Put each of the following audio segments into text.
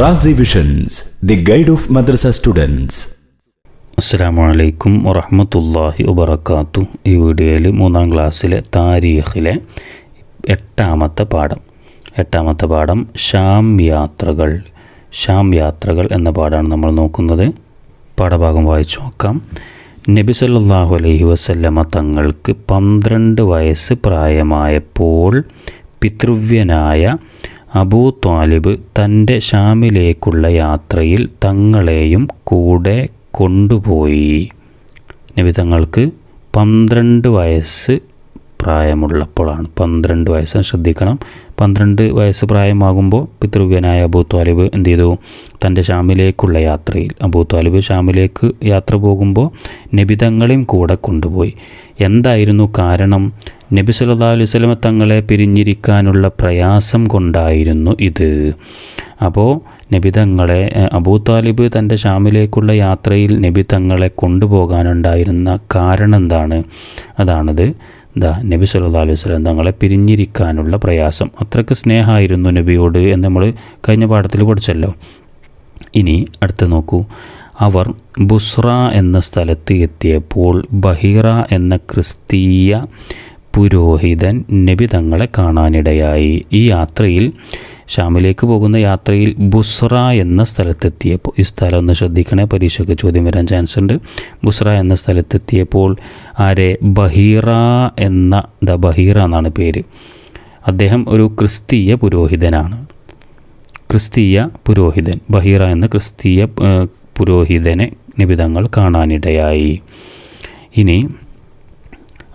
Razi visions the guide of madrasa students അസ്സാം വലൈക്കും വറഹമത്തല്ലാഹി വബർക്കാത്തു ഈ വീഡിയോയിൽ മൂന്നാം ക്ലാസ്സിലെ താരീഖിലെ എട്ടാമത്തെ പാഠം. എട്ടാമത്തെ പാഠം ഷാം യാത്രകൾ. ഷാം യാത്രകൾ എന്ന പാഠമാണ് നമ്മൾ നോക്കുന്നത്. പാഠഭാഗം വായിച്ചു നോക്കാം. നബി സല്ലല്ലാഹു അലൈഹി വസല്ലമ തങ്ങൾക്ക് പന്ത്രണ്ട് വയസ്സ് പ്രായമായപ്പോൾ പിതൃവ്യനായ അബൂ ത്വാലിബ് തന്റെ ഷാമിലേക്കുള്ള യാത്രയിൽ തങ്ങളെയും കൂടെ കൊണ്ടുപോയി. നബി തങ്ങൾക്ക് പന്ത്രണ്ട് വയസ്സ് പ്രായമുള്ളപ്പോഴാണ്. പന്ത്രണ്ട് വയസ്സ് ശ്രദ്ധിക്കണം. പന്ത്രണ്ട് വയസ്സ് പ്രായമാകുമ്പോൾ പിതൃവ്യനായ അബൂ ത്വാലിബ് എന്ത് ചെയ്തു? തന്റെ ഷാമിലേക്കുള്ള യാത്രയിൽ. അബൂ ത്വാലിബ് ഷാമിലേക്ക് യാത്ര പോകുമ്പോൾ നിബിതങ്ങളെയും കൂടെ കൊണ്ടുപോയി. എന്തായിരുന്നു കാരണം? നബി സല്ലല്ലാഹു അലൈഹി വസല്ലമ തങ്ങളെ പിരിഞ്ഞിരിക്കാനുള്ള പ്രയാസം കൊണ്ടായിരുന്നു ഇത്. അപ്പോൾ നബി തങ്ങളെ അബൂ താലിബ് തന്റെ ഷാമിലേക്കുള്ള യാത്രയിൽ നബി തങ്ങളെ കൊണ്ടുപോകാനുണ്ടായിരുന്ന കാരണം എന്താണ്? അതാണത് എന്താ നബി സല്ലാ അലൈഹി സ്വലം തങ്ങളെ പിരിഞ്ഞിരിക്കാനുള്ള പ്രയാസം. അത്രയ്ക്ക് സ്നേഹമായിരുന്നു നബിയോട് എന്ന് നമ്മൾ കഴിഞ്ഞ പാഠത്തിൽ പഠിച്ചല്ലോ. ഇനി അടുത്ത് നോക്കൂ. അവർ ബുസ്ര എന്ന സ്ഥലത്ത് എത്തിയപ്പോൾ ബഹീറ എന്ന ക്രിസ്തീയ പുരോഹിതൻ നബി തങ്ങളെ കാണാനിടയായി. ഈ യാത്രയിൽ ഷാമിലേക്ക് പോകുന്ന യാത്രയിൽ ബുസ്ര എന്ന സ്ഥലത്തെത്തിയപ്പോൾ ഈ സ്ഥലം ഒന്ന് ശ്രദ്ധിക്കണേ പരീക്ഷയ്ക്ക് ചോദ്യം വരാൻ ചാൻസ് ഉണ്ട് ബുസ്ര എന്ന സ്ഥലത്തെത്തിയപ്പോൾ ആരെ? ബഹീറ എന്ന ദ ബഹീറ എന്നാണ് പേര്. അദ്ദേഹം ഒരു ക്രിസ്തീയ പുരോഹിതനാണ്. ക്രിസ്തീയ പുരോഹിതൻ ബഹീറ എന്ന ക്രിസ്തീയ പുരോഹിതനെ നിബിതങ്ങൾ കാണാനിടയായി. ഇനി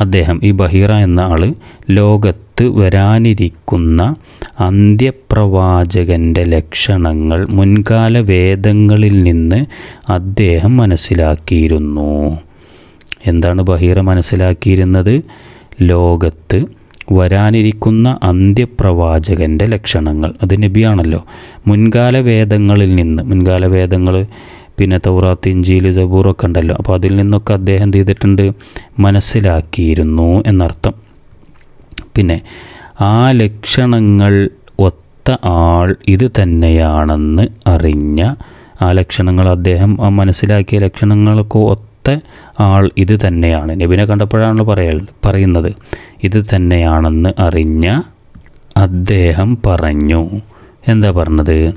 അദ്ദേഹം ഈ ബഹീറ എന്ന ആൾ ലോകത്ത് വരാനിരിക്കുന്ന അന്ത്യപ്രവാചകന്റെ ലക്ഷണങ്ങൾ മുൻകാല വേദങ്ങളിൽ നിന്ന് അദ്ദേഹം മനസ്സിലാക്കിയിരുന്നു. എന്താണ് ബഹീറ മനസ്സിലാക്കിയിരുന്നത്? ലോകത്ത് വരാനിരിക്കുന്ന അന്ത്യപ്രവാചകന്റെ ലക്ഷണങ്ങൾ. അത് നബിയാണല്ലോ. മുൻകാല വേദങ്ങളിൽ നിന്ന് മുൻകാല വേദങ്ങൾ പിന്നെ തൗറാത്ത് ഇഞ്ചിയിൽ ജബൂറൊക്കെ ഉണ്ടല്ലോ. അപ്പോൾ അതിൽ നിന്നൊക്കെ അദ്ദേഹം ചെയ്തിട്ടുണ്ട്? മനസ്സിലാക്കിയിരുന്നു എന്നർത്ഥം. പിന്നെ ആ ലക്ഷണങ്ങൾ ഒത്ത ആൾ ഇത് തന്നെയാണെന്ന് അറിഞ്ഞ ആ ലക്ഷണങ്ങൾ അദ്ദേഹം മനസ്സിലാക്കിയ ലക്ഷണങ്ങളൊക്കെ ഒത്ത ആൾ ഇത് തന്നെയാണ്. നബിനെ കണ്ടപ്പോഴാണല്ലോ പറയൽ പറയുന്നത്. ഇത് തന്നെയാണെന്ന് അറിഞ്ഞ അദ്ദേഹം പറഞ്ഞു. എന്താ പറഞ്ഞത്?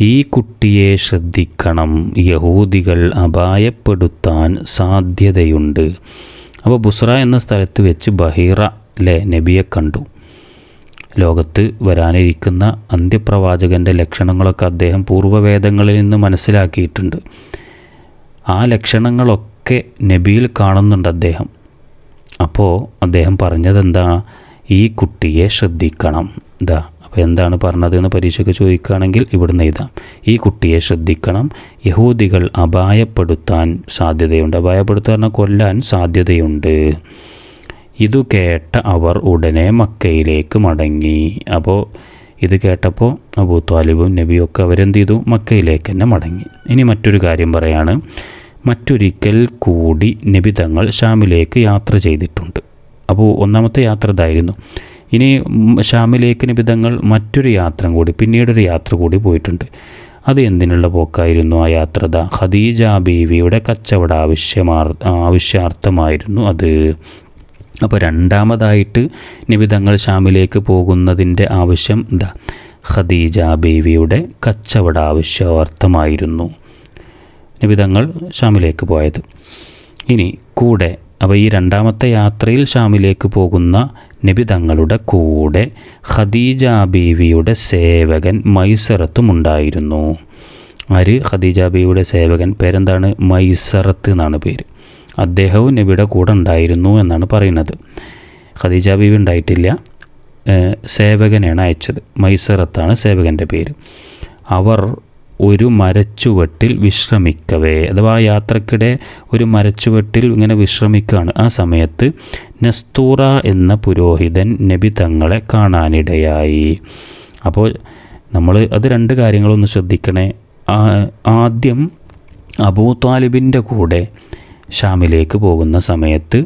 ഈ കുട്ടിയെ ശ്രദ്ധിക്കണം. യഹൂദികൾ അപായപ്പെടുത്താൻ സാധ്യതയുണ്ട്. അപ്പോൾ ബുസ്ര എന്ന സ്ഥലത്ത് വെച്ച് ബഹീറ ലെ നബിയെ കണ്ടു. ലോകത്ത് വരാനിരിക്കുന്ന അന്ത്യപ്രവാചകന്റെ ലക്ഷണങ്ങളൊക്കെ അദ്ദേഹം പൂർവവേദങ്ങളിൽ നിന്ന് മനസ്സിലാക്കിയിട്ടുണ്ട്. ആ ലക്ഷണങ്ങളൊക്കെ നബിയിൽ കാണുന്നുണ്ട് അദ്ദേഹം. അപ്പോൾ അദ്ദേഹം പറഞ്ഞതെന്താ? ഈ കുട്ടിയെ ശ്രദ്ധിക്കണം. ഇതാ അപ്പോൾ എന്താണ് പറഞ്ഞതെന്ന് പരീക്ഷയ്ക്ക് ചോദിക്കുകയാണെങ്കിൽ ഇവിടുന്ന് എഴുതാം. ഈ കുട്ടിയെ ശ്രദ്ധിക്കണം. യഹൂദികൾ അപായപ്പെടുത്താൻ സാധ്യതയുണ്ട്. അപായപ്പെടുത്താൻ കൊല്ലാൻ സാധ്യതയുണ്ട്. ഇതു കേട്ട അവർ ഉടനെ മക്കയിലേക്ക് മടങ്ങി. അപ്പോൾ ഇത് കേട്ടപ്പോൾ അബൂ ത്വാലിബും നബിയും ഒക്കെ അവരെന്ത് ചെയ്തു? മക്കയിലേക്ക് തന്നെ മടങ്ങി. ഇനി മറ്റൊരു കാര്യം പറയാണ്. മറ്റൊരിക്കൽ കൂടി നബി തങ്ങൾ ഷാമിലേക്ക് യാത്ര ചെയ്തിട്ടുണ്ട്. അപ്പോൾ ഒന്നാമത്തെ യാത്ര ഇതായിരുന്നു. ഇനി ഷാമിലേക്ക് നബി തങ്ങൾ മറ്റൊരു യാത്ര കൂടി പിന്നീടൊരു യാത്ര കൂടി പോയിട്ടുണ്ട്. അത് എന്തിനുള്ള പോക്കായിരുന്നു ആ യാത്രത ഖദീജ ബീവിയുടെ കച്ചവട ആവശ്യമാർ ആവശ്യാർത്ഥമായിരുന്നു അത്. അപ്പോൾ രണ്ടാമതായിട്ട് നിബിതങ്ങൾ ഷാമിലേക്ക് പോകുന്നതിന്റെ ആവശ്യം എന്താ ഖദീജ ബേവിയുടെ കച്ചവട ആവശ്യാർത്ഥമായിരുന്നു നിബിതങ്ങൾ ഷാമിലേക്ക് പോയത്. ഇനി കൂടെ അപ്പോൾ ഈ രണ്ടാമത്തെ യാത്രയിൽ ഷാമിലേക്ക് പോകുന്ന നിബിതങ്ങളുടെ കൂടെ ഖദീജ ബീവിയുടെ സേവകൻ മൈസറത്തും ഉണ്ടായിരുന്നു. ആര്? ഖദീജ ബീവിയുടെ സേവകൻ. പേരെന്താണ്? മൈസറത്ത് എന്നാണ് പേര്. അദ്ദേഹവും നബിയുടെ കൂടെ ഉണ്ടായിരുന്നു എന്നാണ് പറയുന്നത്. ഖദീജ ബീവി ഉണ്ടായിട്ടില്ല. സേവകനെയാണ് അയച്ചത്. മൈസറത്താണ് സേവകന്റെ പേര്. അവർ ഒരു മരച്ചുവട്ടിൽ വിശ്രമിക്കവേ. അഥവാ യാത്രക്കിടെ ഒരു മരച്ചുവട്ടിൽ ഇങ്ങനെ വിശ്രമിക്കുകയാണ് ആ സമയത്ത് നസ്തൂറ എന്ന പുരോഹിതൻ നബി തങ്ങളെ കാണാനിടയായി. അപ്പോൾ നമ്മൾ അത് രണ്ട് കാര്യങ്ങളൊന്ന് ശ്രദ്ധിക്കണേ. ആദ്യം അബൂ താലിബിന്റെ കൂടെ ഷാമിലേക്ക് പോകുന്ന സമയത്ത്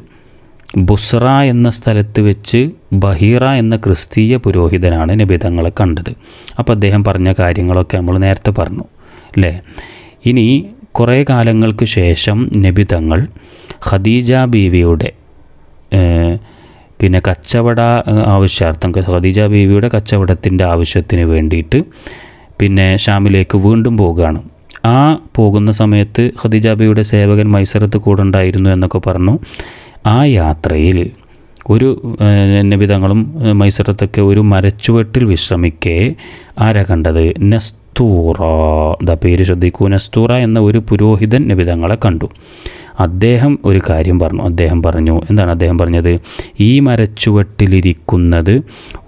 ബുസ്ര എന്ന സ്ഥലത്ത് വെച്ച് ബഹീറ എന്ന ക്രിസ്തീയ പുരോഹിതനാണ് നിബിതങ്ങളെ കണ്ടത്. അപ്പോൾ അദ്ദേഹം പറഞ്ഞ കാര്യങ്ങളൊക്കെ നമ്മൾ നേരത്തെ പറഞ്ഞു അല്ലേ? ഇനി കുറേ കാലങ്ങൾക്ക് ശേഷം നബിതങ്ങൾ ഖദീജ ബീവിയുടെ പിന്നെ കച്ചവട ആവശ്യാർത്ഥം ഖദീജ ബീവിയുടെ കച്ചവടത്തിന്റെ ആവശ്യത്തിന് വേണ്ടിയിട്ട് പിന്നെ ഷാമിലേക്ക് വീണ്ടും പോവുകയാണ്. ആ പോകുന്ന സമയത്ത് ഖദീജ ബീവിയുടെ സേവകൻ മൈസറത്ത് കൂടെ ഉണ്ടായിരുന്നു എന്നൊക്കെ പറഞ്ഞു. ആ യാത്രയിൽ ഒരു നബിതങ്ങളും മൈസറത്തൊക്കെ ഒരു മരച്ചുവട്ടിൽ വിശ്രമിക്കെ ആരാ കണ്ടത്? നസ്തൂറ ദ പേര് ശ്രദ്ധിക്കൂ. നസ്തൂറ എന്ന ഒരു പുരോഹിതൻ നബിതങ്ങളെ കണ്ടു. അദ്ദേഹം ഒരു കാര്യം പറഞ്ഞു. അദ്ദേഹം പറഞ്ഞു എന്താണ് അദ്ദേഹം പറഞ്ഞത്? ഈ മരച്ചുവട്ടിലിരിക്കുന്നത്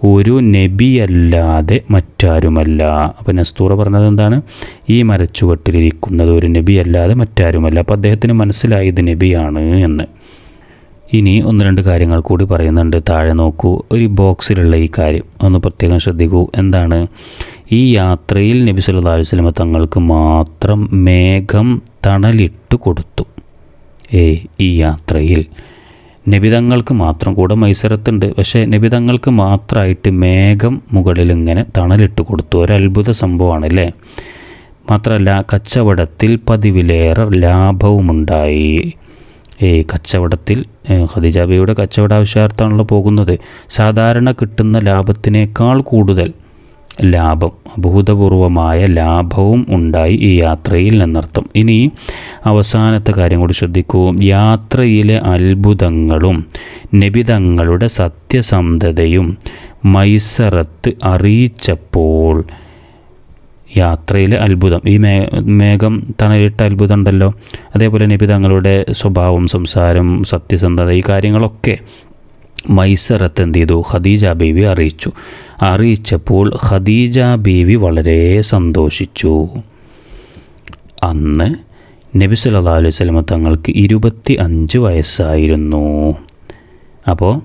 ഒരു നബിയല്ലാതെ മറ്റാരുമല്ല. അപ്പം നസ്തൂറ പറഞ്ഞത് എന്താണ്? ഈ മരച്ചുവട്ടിലിരിക്കുന്നത് ഒരു നബിയല്ലാതെ മറ്റാരുമല്ല. അപ്പോൾ അദ്ദേഹത്തിന് മനസ്സിലായത് നബിയാണ് എന്ന്. ഇനി ഒന്ന് രണ്ട് കാര്യങ്ങൾ കൂടി പറയുന്നുണ്ട്. താഴെ നോക്കൂ. ഒരു ബോക്സിലുള്ള ഈ കാര്യം. ഒന്ന് പ്രത്യേകം ശ്രദ്ധിക്കൂ. എന്താണ്? ഈ യാത്രയിൽ നബി സല്ലല്ലാഹു അലൈഹി വസല്ലം തങ്ങൾക്ക് മാത്രം മേഘം തണലിട്ട് കൊടുത്തു. ഈ യാത്രയിൽ. നിബിതങ്ങൾക്ക് മാത്രം കൂടെ മൈസരത്തുണ്ട് പക്ഷേ നിബിതങ്ങൾക്ക് മാത്രമായിട്ട് മേഘം മുകളിൽ ഇങ്ങനെ തണലിട്ട് കൊടുത്തു. ഒരു അത്ഭുത സംഭവമാണ് അല്ലേ മാത്രമല്ല കച്ചവടത്തിൽ പതിവിലേറെ ലാഭവുമുണ്ടായി. ഈ കച്ചവടത്തിൽ ഖദിജാബിയുടെ കച്ചവട ആവശ്യാർത്ഥമാണല്ലോ പോകുന്നത്. സാധാരണ കിട്ടുന്ന ലാഭത്തിനേക്കാൾ കൂടുതൽ ലാഭം. അഭൂതപൂർവമായ ലാഭവും ഉണ്ടായി ഈ യാത്രയിൽ എന്നർത്ഥം ഇനി അവസാനത്തെ കാര്യം കൂടി ശ്രദ്ധിക്കൂ. യാത്രയിലെ അത്ഭുതങ്ങളും നിബിതങ്ങളുടെ സത്യസന്ധതയും മൈസറത്ത് അറിയിച്ചപ്പോൾ യാത്രയിലെ അത്ഭുതം. ഈ മേ മേഘം തണലിട്ട അത്ഭുതം ഉണ്ടല്ലോ. അതേപോലെ നബി തങ്ങളുടെ സ്വഭാവം സംസാരം സത്യസന്ധത ഈ കാര്യങ്ങളൊക്കെ മൈസറത്ത് എന്ത് ചെയ്തു ഖദീജ ബീവി അറിയിച്ചു. അറിയിച്ചപ്പോൾ ഖദീജ ബീവി വളരെ സന്തോഷിച്ചു. അന്ന് നബി സല്ലല്ലാഹു അലൈഹി വസല്ലമ തങ്ങൾക്ക് ഇരുപത്തി അഞ്ച് വയസ്സായിരുന്നു. അപ്പോൾ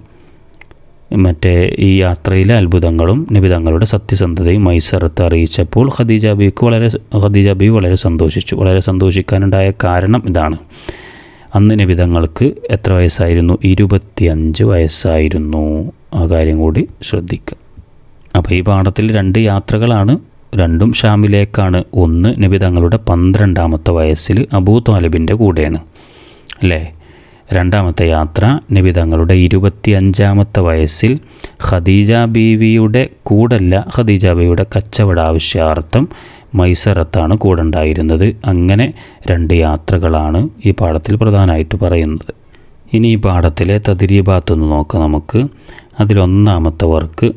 മറ്റേ ഈ യാത്രയിലെ അത്ഭുതങ്ങളും നിബിതങ്ങളുടെ സത്യസന്ധതയും മൈസറത്ത് അറിയിച്ചപ്പോൾ ഖദീജ ബീക്ക് വളരെ ഖദീജ ബീവി വളരെ സന്തോഷിച്ചു. വളരെ സന്തോഷിക്കാനുണ്ടായ കാരണം ഇതാണ്. അന്ന് വിധങ്ങൾക്ക് എത്ര വയസ്സായിരുന്നു? ഇരുപത്തിയഞ്ച് വയസ്സായിരുന്നു. ആ കാര്യം കൂടി ശ്രദ്ധിക്കുക. അപ്പോൾ ഈ പാഠത്തിൽ രണ്ട് യാത്രകളാണ് രണ്ടും ഷാമിലേക്കാണ്. ഒന്ന് നബി തങ്ങളുടെ പന്ത്രണ്ടാമത്തെ വയസ്സിൽ അബൂ താലിബിന്റെ കൂടെയാണ്. അല്ലേ? രണ്ടാമത്തെ യാത്ര നബി തങ്ങളുടെ ഇരുപത്തിയഞ്ചാമത്തെ വയസ്സിൽ ഖദീജ ബീവിയുടെ കൂടല്ല ഖദീജ ബീവിയുടെ കച്ചവട ആവശ്യാർത്ഥം മൈസറത്താണ് കൂടെ ഉണ്ടായിരുന്നത് അങ്ങനെ രണ്ട് യാത്രകളാണ് ഈ പാഠത്തിൽ പ്രധാനമായിട്ട് പറയുന്നത്. ഇനി ഈ പാഠത്തിലെ തതിരീഭാത്തൊന്ന് നോക്കാം നമുക്ക്. അതിലൊന്നാമത്തെ വർക്ക്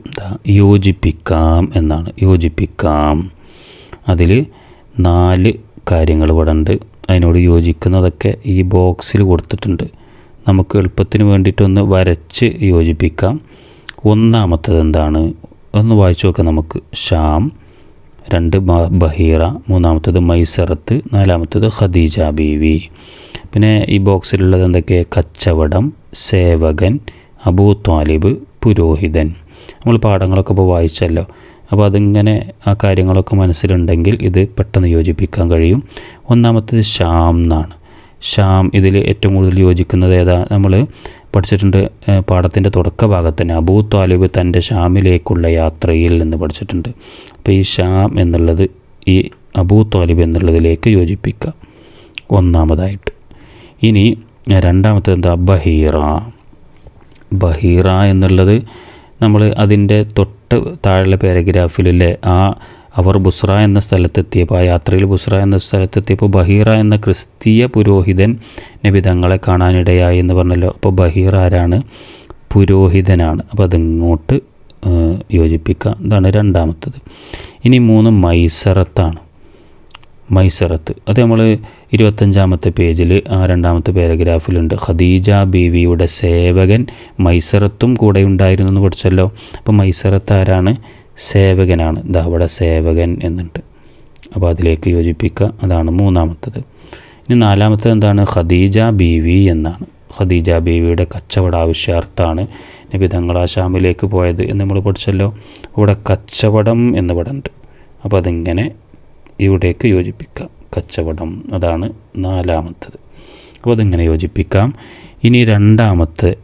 യോജിപ്പിക്കാം എന്നാണ്. യോജിപ്പിക്കാം. അതിൽ നാല് കാര്യങ്ങൾ ഇവിടെ ഉണ്ട് അതിനോട് യോജിക്കുന്നതൊക്കെ ഈ ബോക്സിൽ കൊടുത്തിട്ടുണ്ട്. നമുക്ക് എളുപ്പത്തിന് വേണ്ടിയിട്ടൊന്ന് വരച്ച് യോജിപ്പിക്കാം. ഒന്നാമത്തത് എന്താണ് ഒന്ന് വായിച്ചു നോക്കാം നമുക്ക്. ഷാം രണ്ട് ബഹീറ മൂന്നാമത്തത് മൈസറത്ത് നാലാമത്തത് ഖദീജ ബീവി. പിന്നെ ഈ ബോക്സിലുള്ളത് എന്തൊക്കെ? കച്ചവടം സേവകൻ അബൂ ത്വാലിബ് പുരോഹിതൻ. നമ്മൾ പാഠങ്ങളൊക്കെ ഇപ്പോൾ വായിച്ചല്ലോ. അപ്പോൾ അതിങ്ങനെ ആ കാര്യങ്ങളൊക്കെ മനസ്സിലുണ്ടെങ്കിൽ ഇത് പെട്ടെന്ന് യോജിപ്പിക്കാൻ കഴിയും. ഒന്നാമത്തത് ഷാം എന്നാണ്. ഷാം ഇതിൽ ഏറ്റവും കൂടുതൽ യോജിക്കുന്നത് ഏതാ? നമ്മൾ പഠിച്ചിട്ടുണ്ട്. പാഠത്തിന്റെ തുടക്ക ഭാഗത്ത് തന്നെ അബൂ താലിബ് തന്റെ ഷാമിലേക്കുള്ള യാത്രയിൽ നിന്ന് പഠിച്ചിട്ടുണ്ട്. അപ്പോൾ ഈ ഷാം എന്നുള്ളത് ഈ അബൂ താലിബ് എന്നുള്ളതിലേക്ക് യോജിപ്പിക്കുക. ഒന്നാമതായിട്ട്. ഇനി രണ്ടാമത്തത് എന്താ? ബഹീറ. ബഹീറ എന്നുള്ളത് നമ്മൾ അതിന്റെ തൊട്ട് താഴെ പാരഗ്രാഫിലെ ആ അവർ ബുസ്ര എന്ന സ്ഥലത്തെത്തിയപ്പോൾ ആ യാത്രയിൽ ബുസ്ര എന്ന സ്ഥലത്തെത്തിയപ്പോൾ ബഹീറ എന്ന ക്രിസ്തീയ പുരോഹിതൻ നബി തങ്ങളെ കാണാനിടയായി എന്ന് പറഞ്ഞല്ലോ. അപ്പോൾ ബഹീറ ആരാണ്? പുരോഹിതനാണ്. അപ്പോൾ അതിങ്ങോട്ട് യോജിപ്പിക്കുക യോജിപ്പിക്കാം. ഇതാണ് രണ്ടാമത്തത്. ഇനി മൂന്ന് മൈസറത്താണ്. മൈസറത്ത്. അത് നമ്മൾ ഇരുപത്തഞ്ചാമത്തെ പേജിൽ ആ രണ്ടാമത്തെ പാരഗ്രാഫിലുണ്ട്. ഖദീജ ബീവിയുടെ സേവകൻ മൈസറത്തും കൂടെ ഉണ്ടായിരുന്നു എന്ന് പഠിച്ചല്ലോ. അപ്പോൾ മൈസറത്ത് ആരാണ് സേവകനാണ്. ദാ അവിടെ സേവകൻ എന്നുണ്ട്. അപ്പോൾ അതിലേക്ക് യോജിപ്പിക്കുക. അതാണ് മൂന്നാമത്തത്. ഇനി നാലാമത്തത് എന്താണ്? ഖദീജ ബീവി എന്നാണ്. ഖദീജ ബീവിയുടെ കച്ചവട ആവശ്യാർത്ഥാണ് നബി തങ്ങൾ പോയത് എന്ന് നമ്മൾ പഠിച്ചല്ലോ. ഇവിടെ കച്ചവടം എന്ന് ഇവിടെ അപ്പോൾ അതിങ്ങനെ ഇവിടേക്ക് യോജിപ്പിക്കാം കച്ചവടം. അതാണ് നാലാമത്തത്. അപ്പോൾ അതിങ്ങനെ യോജിപ്പിക്കാം. ഇനി രണ്ടാമത്തെ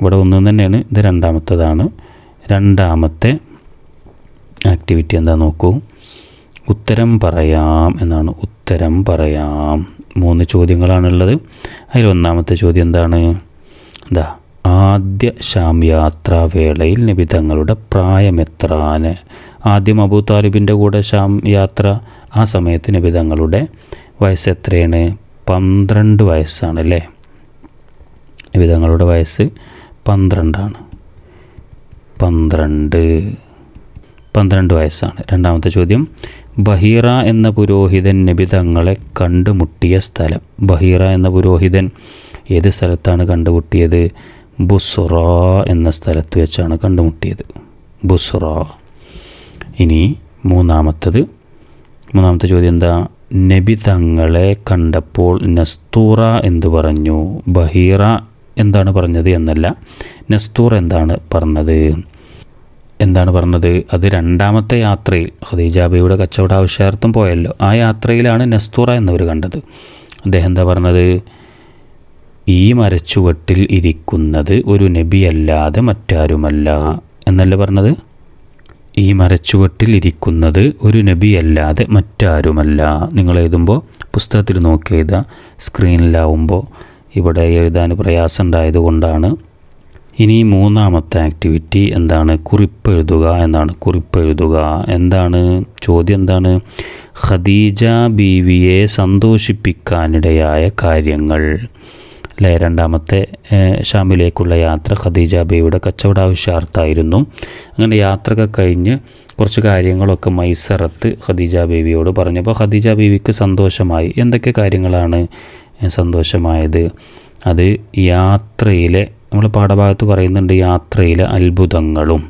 ഇവിടെ ഒന്നും തന്നെയാണ്. ഇത് രണ്ടാമത്തതാണ്. രണ്ടാമത്തെ ആക്ടിവിറ്റി എന്താ നോക്കൂ? ഉത്തരം പറയാം എന്നാണ്. ഉത്തരം പറയാം. മൂന്ന് ചോദ്യങ്ങളാണുള്ളത്. അതിൽ ഒന്നാമത്തെ ചോദ്യം എന്താണ്? എന്താ ആദ്യ ശാം യാത്രാവേളയിൽ നബി തങ്ങളുടെ പ്രായം എത്രാന് ആദ്യം അബൂ താലിബിന്റെ കൂടെ ശാം യാത്ര ആ സമയത്ത് നബി തങ്ങളുടെ വയസ്സ് എത്രയാണ്? പന്ത്രണ്ട് വയസ്സാണ് അല്ലേ? നബി തങ്ങളുടെ വയസ്സ് പന്ത്രണ്ടാണ്. പന്ത്രണ്ട്. പന്ത്രണ്ട് വയസ്സാണ്. രണ്ടാമത്തെ ചോദ്യം. ബഹീറ എന്ന പുരോഹിതൻ നബി തങ്ങളെ കണ്ടുമുട്ടിയ സ്ഥലം. ബഹീറ എന്ന പുരോഹിതൻ ഏത് സ്ഥലത്താണ് കണ്ടുമുട്ടിയത്? ബുസ്റ എന്ന സ്ഥലത്ത് വെച്ചാണ് കണ്ടുമുട്ടിയത്. ബുസ്റ. ഇനി മൂന്നാമത്തത്. മൂന്നാമത്തെ ചോദ്യം എന്താ? നബി തങ്ങളെ കണ്ടപ്പോൾ നസ്തൂറ എന്ന് പറഞ്ഞു? ബഹീറ എന്താണ് പറഞ്ഞത് എന്നല്ല നസ്തൂർ എന്താണ് പറഞ്ഞത്? എന്താണ് പറഞ്ഞത്? അത് രണ്ടാമത്തെ യാത്രയിൽ ഖദീജാബിയുടെ കച്ചവട ആവശ്യാർത്ഥം പോയല്ലോ. ആ യാത്രയിലാണ് നസ്തൂറ എന്നവർ കണ്ടത്. അദ്ദേഹം എന്താ പറഞ്ഞത്? ഈ മരച്ചുവട്ടിൽ ഇരിക്കുന്നത് ഒരു നബിയല്ലാതെ മറ്റാരുമല്ല എന്നല്ലേ പറഞ്ഞത്? ഈ മരച്ചുവട്ടിൽ ഇരിക്കുന്നത് ഒരു നബിയല്ലാതെ മറ്റാരുമല്ല. നിങ്ങൾ എഴുതുമ്പോൾ പുസ്തകത്തിൽ നോക്കി എഴുതുക സ്ക്രീനിലാവുമ്പോൾ ഇവിടെ എഴുതാൻ പ്രയാസം ഉണ്ടായതുകൊണ്ടാണ് ഇനി മൂന്നാമത്തെ ആക്ടിവിറ്റി എന്താണ്? കുറിപ്പ് എഴുതുക എന്നാണ്. കുറിപ്പ് എഴുതുക. എന്താണ്? ചോദ്യം എന്താണ്? ഖദീജ ബീവിയെ സന്തോഷിപ്പിക്കാനിടയായ കാര്യങ്ങൾ. അല്ലേ രണ്ടാമത്തെ ഷാമിലേക്കുള്ള യാത്ര ഖദീജ ബീവിയുടെ കച്ചവടാവശ്യാർത്ഥായിരുന്നു അങ്ങനെ യാത്രയൊക്കെ കഴിഞ്ഞ് കുറച്ച് കാര്യങ്ങളൊക്കെ മൈസറത്ത് ഖദീജ ബീവിയോട് പറഞ്ഞപ്പോൾ ഖദീജ ബീവിക്ക് സന്തോഷമായി. എന്തൊക്കെ കാര്യങ്ങളാണ് സന്തോഷമായത്? അത് യാത്രയിലെ നമ്മൾ പാഠഭാഗത്ത് പറയുന്നുണ്ട് യാത്രയിലെ അത്ഭുതങ്ങളും.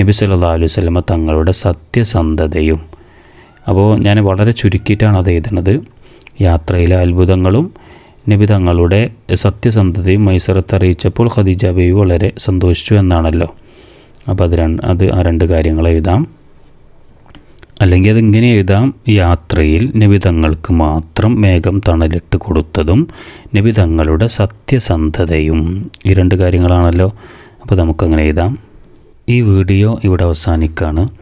നബി സല്ലാ അലൈഹി വസല്ലമ തങ്ങളുടെ സത്യസന്ധതയും. അപ്പോൾ ഞാൻ വളരെ ചുരുക്കിയിട്ടാണ് അത് എഴുതുന്നത് യാത്രയിലെ അത്ഭുതങ്ങളും നബി തങ്ങളുടെ സത്യസന്ധതയും മൈസറത്ത് അറിയിച്ചപ്പോൾ ഖദീജ ബേബി വളരെ സന്തോഷിച്ചു എന്നാണല്ലോ. അപ്പോൾ അത് രണ്ട് അത് ആ രണ്ട് കാര്യങ്ങൾ എഴുതാം. അല്ലെങ്കിൽ അതിങ്ങനെ എഴുതാം യാത്രയിൽ നിബിതങ്ങൾക്ക് മാത്രം മേഘം തണലിട്ട് കൊടുത്തതും നിബിതങ്ങളുടെ സത്യസന്ധതയും. ഈ രണ്ട് കാര്യങ്ങളാണല്ലോ. അപ്പോൾ നമുക്കങ്ങനെ എഴുതാം. ഈ വീഡിയോ ഇവിടെ അവസാനിക്കുകയാണ്